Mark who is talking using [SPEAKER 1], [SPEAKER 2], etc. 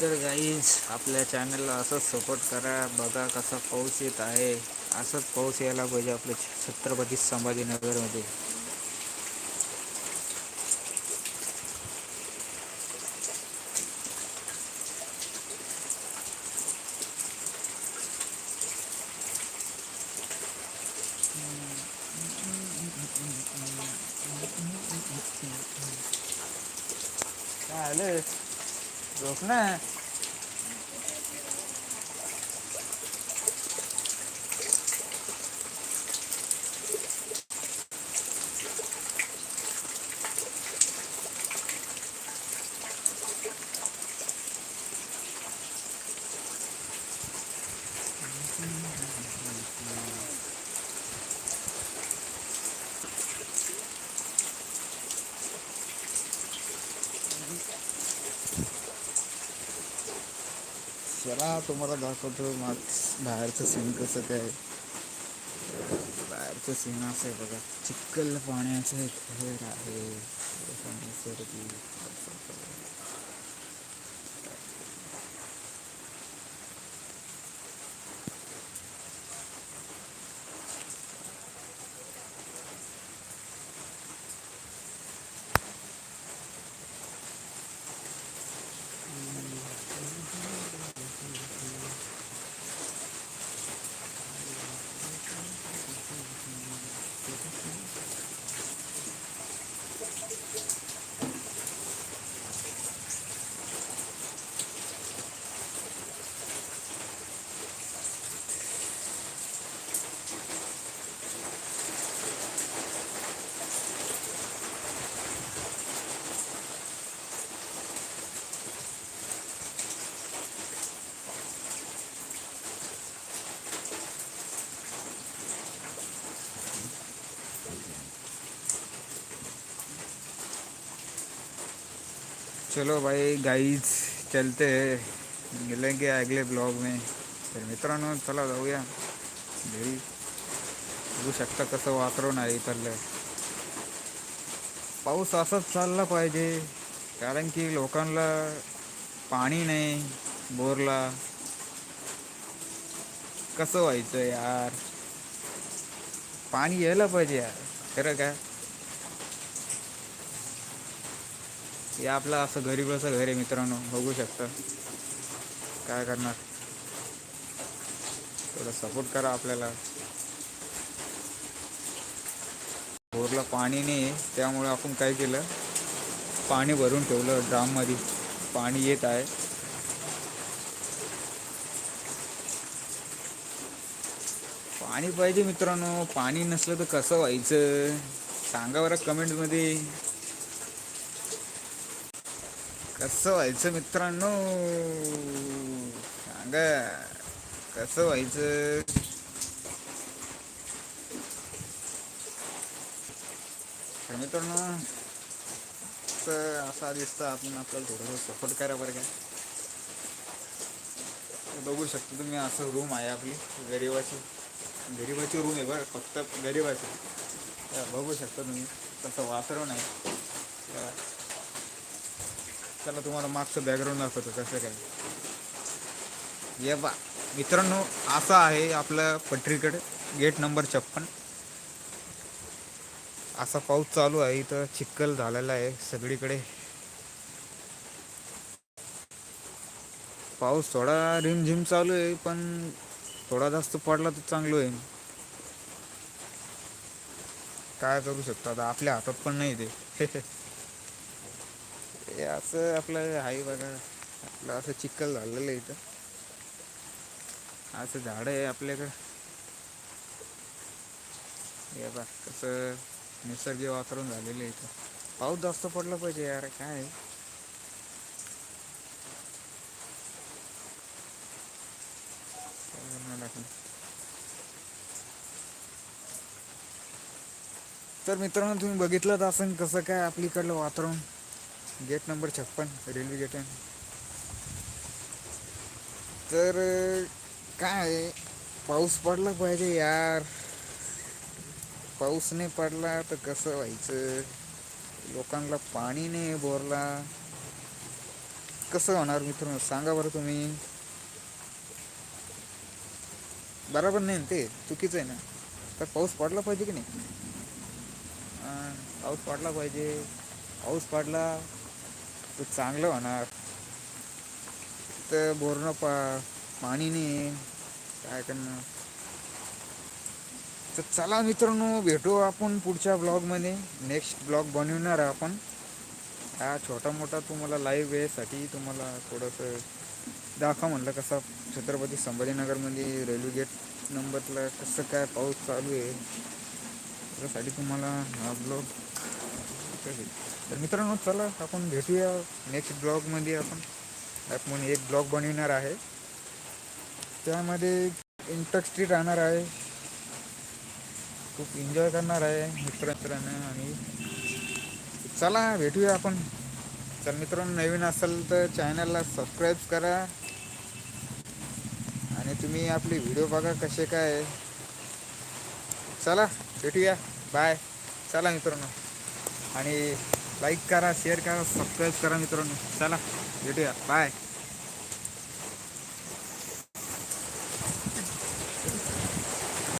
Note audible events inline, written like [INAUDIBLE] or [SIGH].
[SPEAKER 1] तर गाईज आपल्या चॅनलला असंच सपोर्ट करा. बघा कसा पाऊस येत आहे. असंच पाऊस यायला पाहिजे आपल्या छत्रपती संभाजीनगरमध्ये. काय ですね。चला तुम्हाला दाखवतो मग बाहेरचं सीन कसं काय बाहेरचं सीन असं आहे बघा. चिखल पाण्याचं एक घर आहे. चलो भाई गाईज चलते मिलेंगे अगले ब्लॉग में। तर मित्रांनो चला जाऊया। घरी बघू शकता कसं वातावरण आहे इथलं। पाऊस असाच चालला पाहिजे कारण की लोकांना पाणी नाही बोरला। कसं व्हायचं यार? पाणी यायला पाहिजे यार खरं काय हे आपलं असं गरीबाचं घर आहे मित्रांनो बघू शकता. काय करणार? थोडं सपोर्ट करा आपल्याला. बोरला पाणी नाही त्यामुळे आपण काय केलं? पाणी भरून ठेवलं ड्राममध्ये. पाणी येत आहे. पाणी पाहिजे मित्रांनो. पाणी नसलं तर कसं व्हायचं? सांगा बरं कमेंटमध्ये कसं व्हायचं मित्रांनो? सांगा. कसं व्हायचं? तर मित्रांनो तर असा दिसतं आपण आपल्याला थोडंसं सपोर्ट करा बरं काय बघू शकता तुम्ही असं रूम आहे आपली गरिबाची. गरिबाची रूम आहे बरं फक्त गरिबाची. बघू शकता तुम्ही तसं वातावरण आहे. चला तुम्हाला मागचं बॅकग्राऊंड दाखवतो कसं काय. ये बा मित्रांनो असं आहे आपलं पटरीकडे गेट नंबर छप्पन. असा पाऊस चालू आहे इथं चिखल झालेला आहे सगळीकडे. पाऊस थोडा रिमझिम चालू आहे पण थोडा जास्त पडला तर चांगलं होईल काय करू शकतो आता आपल्या हातात पण नाही ते. [LAUGHS] हे असं आपलं आहे बघा. आपलं असं चिखल झालेलं आहे इथं. असं झाड आहे आपल्याकडं. हे बघ कसं निसर्ग वातावरण झालेलं आहे इथं. पाऊस जास्त पडला पाहिजे यार काय? आहे? तर मित्रांनो तुम्ही बघितलं असं कसं काय आपलीकडलं वातावरण. गेट नंबर छप्पन रेल्वे गेट आहे. तर काय पाऊस पडला पाहिजे यार. पाऊस नाही पडला तर कसं व्हायचं? लोकांना पाणी नाही बोरला. कसं होणार मित्रांनो? सांगा बरं तुम्ही. बरोबर नाही ना ते? चुकीचं आहे ना? तर पाऊस पडला पाहिजे की नाही? पाऊस पडला पाहिजे. पाऊस पडला. तर चांगलं होणार. तर बोरणं पा पाणी नाही आहे. काय करणार? तर चला मित्रांनो भेटू आपण पुढच्या ब्लॉगमध्ये. नेक्स्ट ब्लॉग बनवणार आहे आपण. हा छोटा मोठा तुम्हाला लाईव्ह वेसाठी तुम्हाला थोडंसं दाखवा म्हणलं कसं छत्रपती संभाजीनगरमध्ये रेल्वे गेट नंबरला कसं काय पाऊस चालू आहे. त्यासाठी तुम्हाला हा ब्लॉग तर मित्रांनो चला आपण भेटूया नेक्स्ट ब्लॉगमध्ये आपण. आपण एक ब्लॉग बनविणार आहे. त्यामध्ये इंटरेस्टेड राहणार आहे. खूप एन्जॉय करणार आहे मित्रांना आणि चला भेटूया आपण. तर मित्रांनो नवीन असेल तर चॅनलला सबस्क्राईब करा. आणि तुम्ही आपले व्हिडिओ बघा कसे काय आहे. चला भेटूया. बाय चला मित्रांनो. आणि लाईक करा शेअर करा सबस्क्राईब करा मित्रांनो. चला भेटूया. बाय